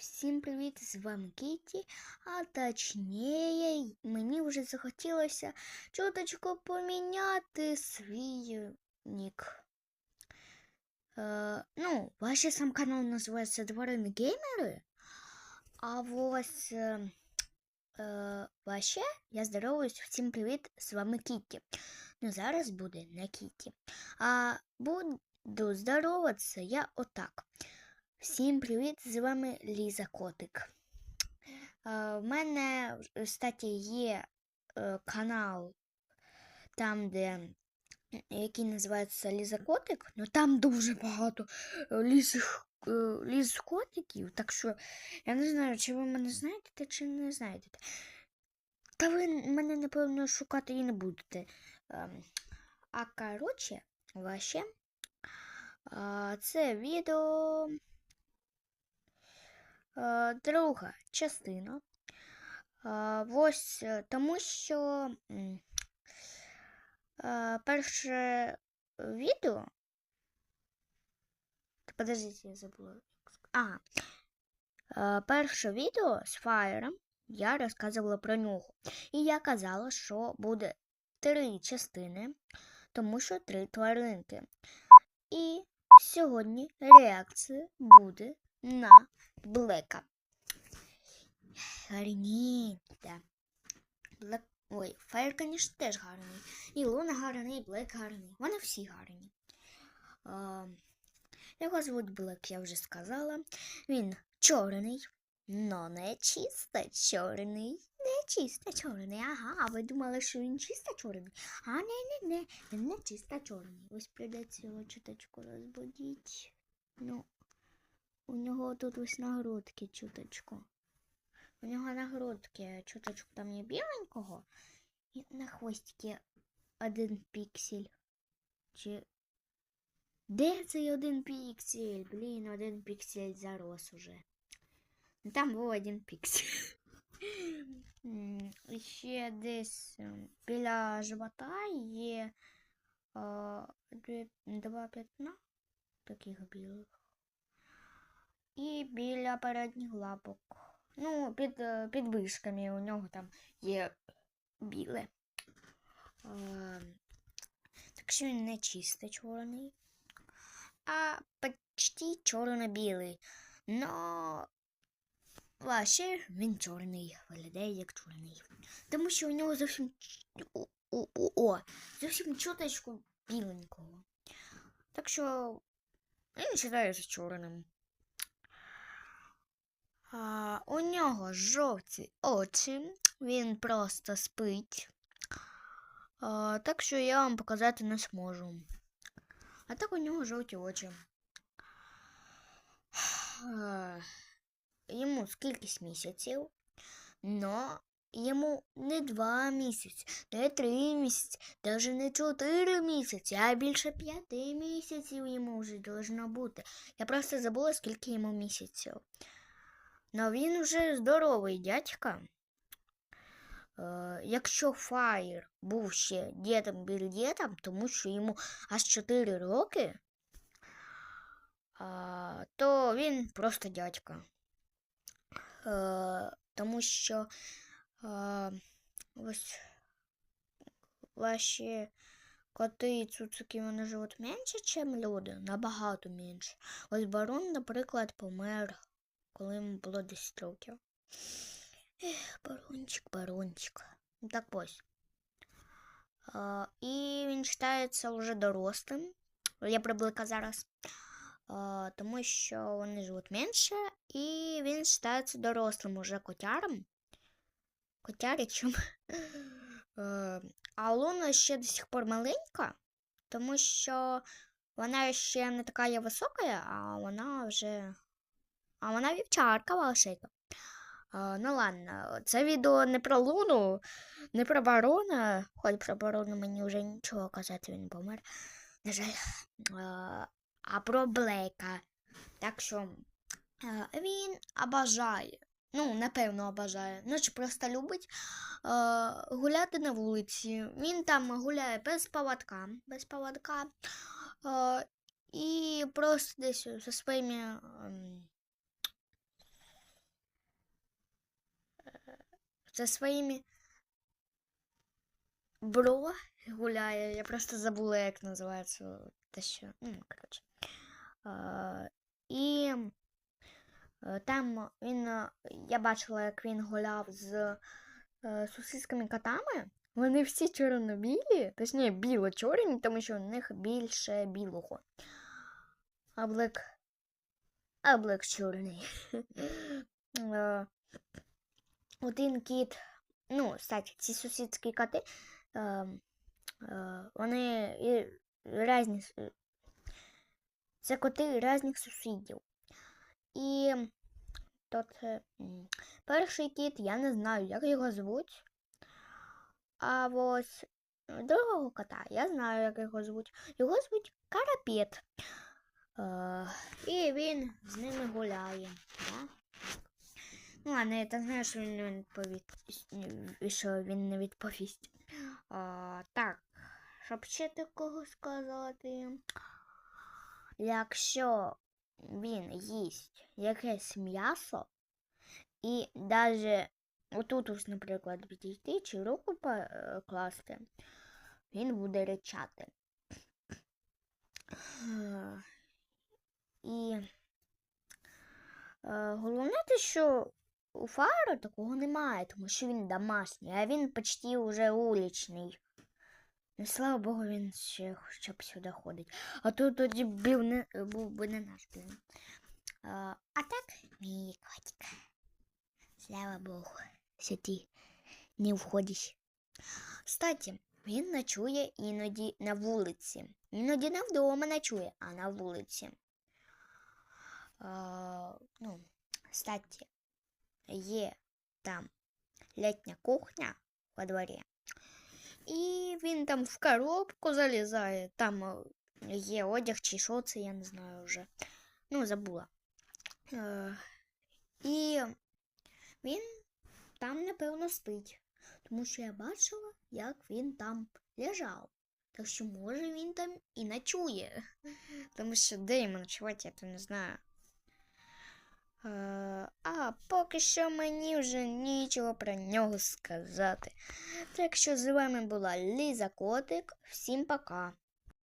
Всім привіт! З вами Кіті. А точніше, мені вже захотілося чуточку поміняти свій нік. Е, ну, ваш сам канал називається Тварини Геймери. А ось е, е, ваше, я здороваюсь, всім привіт! З вами Кіті. Ну, зараз буде не Кіті. А буду здороватися я отак. Всім привіт! З вами Ліза Котик. Е, В мене, кстати, є е, канал, там, де, який називається Ліза Котик, ну там дуже багато е, лізих, е, ліз котиків, так що я не знаю, чи ви мене знаєте, чи не знаєте. Та ви мене, напевно, шукати і не будете. Ем, А коротше, ваше, це відео. Е, Друга частина. Е, Ось е, тому що перше відео. Подождите, я забула. як ск- А. е, Перше відео з Фаєром я розказувала про нього. І я казала, що буде три частини, тому що три тваринки. І сьогодні реакція буде на Блека. Гарненько. Блек... Ой, Фаєр, звісно, теж гарний. І Луна гарний, і Блек гарний. Вони всі гарні. А, його звуть Блек, я вже сказала. Він чорний, но не чисто чорний. Не чисто чорний. Ага, а ви думали, що він чисто чорний? А не, не, не, він не чисто чорний. Ось прийдеться його чуточку розбудіть. Ну, у нього тут ось нагрудки чуточку. У нього нагрудки чуточку там є біленького. І на хвостики один піксель. Чи. Де цей один піксель? Блін, один піксель зарос уже. Ну, Там був один піксель. Ще десь ем, біля живота є дві- два п'ятна таких білих. І біля передніх лапок. Ну, під, е, під вишками у нього там є біле. Е, так що він не чисто чорний, а почти чорно-білий. Но ваше він чорний, виглядає як чорний. Тому що у нього зовсім о, зовсім чуточку біленького. Так що він вважається чорним. А, у нього жовті очі, він просто спить. А, так що я вам показати не зможу. А так у нього жовті очі. Йому скількись місяців, но йому не два місяці, не три місяці, навіть не чотири місяці, а більше п'яти місяців йому вже должно бути. Я просто забула, скільки йому місяців. Но він вже здоровий дядька. Е, якщо Фаєр був ще дідом більдєтом, тому що йому аж 4 роки, а, то він просто дядька. Е, тому що е, ось ваші коти і цуцики вони живуть менше, ніж люди, набагато менше. Ось барон, наприклад, помер коли йому було 10 років. Ех, барончик, барончик. Ну, Так ось. І він вважається вже дорослим. Я про Блика зараз. Тому що вони живуть менше, і він вважається дорослим уже котяром. Котяричем. А Луна ще до сих пор маленька, тому що вона ще не така є висока, а вона вже а вона вівчарка волшебна. А, ну ладно, це відео не про Луну, не про барона. Хоч про барона мені вже нічого казати, він помер. На жаль. А, про Блейка. Так що він обажає. Ну, напевно, обажає. Ну, чи просто любить а, гуляти на вулиці. Він там гуляє без поводка. Без поводка. А, і просто десь зі своїми. ем, зі своїми бро гуляє. Я просто забула, як називається те, що. Ну, коротше. І е, там він. е, Я бачила, як він гуляв з е, сусідськими котами. Вони всі чорно-білі, точніше біло-чорні, тому що у них більше білого. А Блек. А Блек чорний. Е, Один кіт. Ну, кстати, ці сусідські коти. Е, е, вони різні. с- Це коти різних сусідів. І тут е, перший кіт, я не знаю, як його звуть. А ось другого кота я знаю, як його звуть. Його звуть Карапет. Е, і він з ними гуляє. Да? Ну, ладно, я так знаю, що він не відповість, що він не відповість. А, так, щоб ще такого сказати. Якщо він їсть якесь м'ясо, і навіть отут, ось, наприклад, підійти чи руку покласти, він буде речати. І е, головне те, що у Фаро такого немає, тому що він домашній, а він почти уже уличний. Ну, слава Богу, він ще хоча б сюди ходить. А то тоді був, не, був би не наш блін. А, а так, мій котик. Слава Богу, що ти не входиш. Кстати, він ночує іноді на вулиці. Іноді не вдома ночує, а на вулиці. А, ну, кстати, є там літня кухня во дворі. І він там в коробку залізає, там е, є одяг чи що це, я не знаю вже. Ну, забула. Е, і він там, напевно, спить. Тому що я бачила, як він там лежав. Так що, може, він там і ночує. Тому що де йому ночувати, я то не знаю. Е, А поки що мені вже нічого про нього сказати. Так що з вами була Ліза Котик. Всім пока.